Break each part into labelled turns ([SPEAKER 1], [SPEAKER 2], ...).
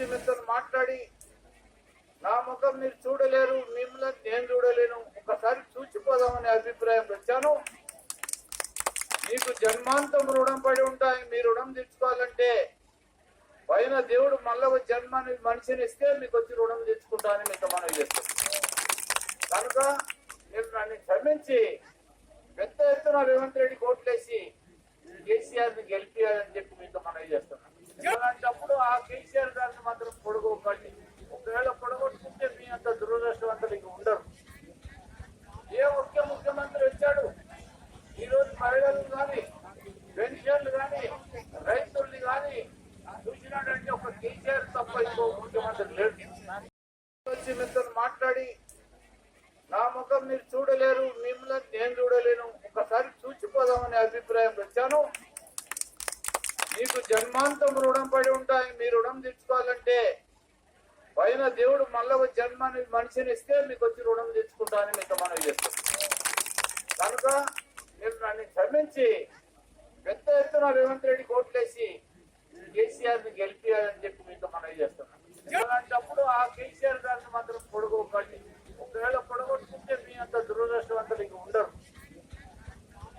[SPEAKER 1] వచ్చి మీతో మాట్లాడి నా ముఖం మీరు చూడలేరు మిమ్మల్ని నేను చూడలేను. ఒకసారి చూచిపోదామనే అభిప్రాయం వచ్చాను మీకు జన్మాంతం రుణం పడి ఉంటాయి మీ రుణం తీర్చుకోవాలంటే పైన దేవుడు మళ్ళీ జన్మని మనిషిని ఇస్తే మీకు వచ్చి రుణం తీర్చుకుంటా అని మీతో మనం చేస్తాం కనుక మీరు నన్ను క్షమించి పెద్ద ఎత్తున రేవంత్ రెడ్డి కోట్లేసి కేసీఆర్ని గెలిపియాలని చెప్పి దురదృష్టవంతులు ఉండరు. ఏ ఒకే ముఖ్యమంత్రి వచ్చాడు ఈ రోజు మహిళలు కానీ పెన్షన్లు కానీ రైతుల్ని కానీ చూసినాడంటే ఒక కేసీఆర్ తప్ప ఇంకో ముఖ్యమంత్రి లేడు. వచ్చి మీతో మాట్లాడి నా ముఖం మీరు చూడలేరు మిమ్మల్ని నేను చూడలేను. ఒకసారి చూచిపోదామనే అభిప్రాయం వచ్చాను. మీకు జన్మాంతం రుణం పడి ఉంటాయి. మీ రుణం తీర్చుకోవాలంటే పైన దేవుడు మళ్ళా ఒక జన్మని మనిషిని ఇస్తే మీకు వచ్చి రుణం తెచ్చుకుంటానని మీతో మనం చేస్తాం కనుక మీరు నన్ను క్షమించి పెద్ద ఎత్తున రేవంత్ రెడ్డి కోట్లేసి కేసీఆర్ని గెలిపియాలని చెప్పి మీతో మనం చేస్తున్నాం అలాంటప్పుడు ఆ కేసీఆర్ గారిని మాత్రం పొడగొకండి ఒకవేళ పొడగొట్టుకుంటే మీ అంత దురదృష్టవంతులు ఇక ఉండరు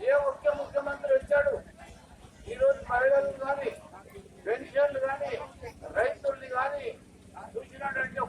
[SPEAKER 1] ఏ ముఖ్య ముఖ్యమంత్రి వచ్చాడు ఈ రోజు మహిళలు కానీ పెన్షన్లు కానీ రైతుల్ని కానీ చూసినాడంటే ఒక కేసీఆర్ తప్ప ఇంకో ముఖ్యమంత్రి లేడు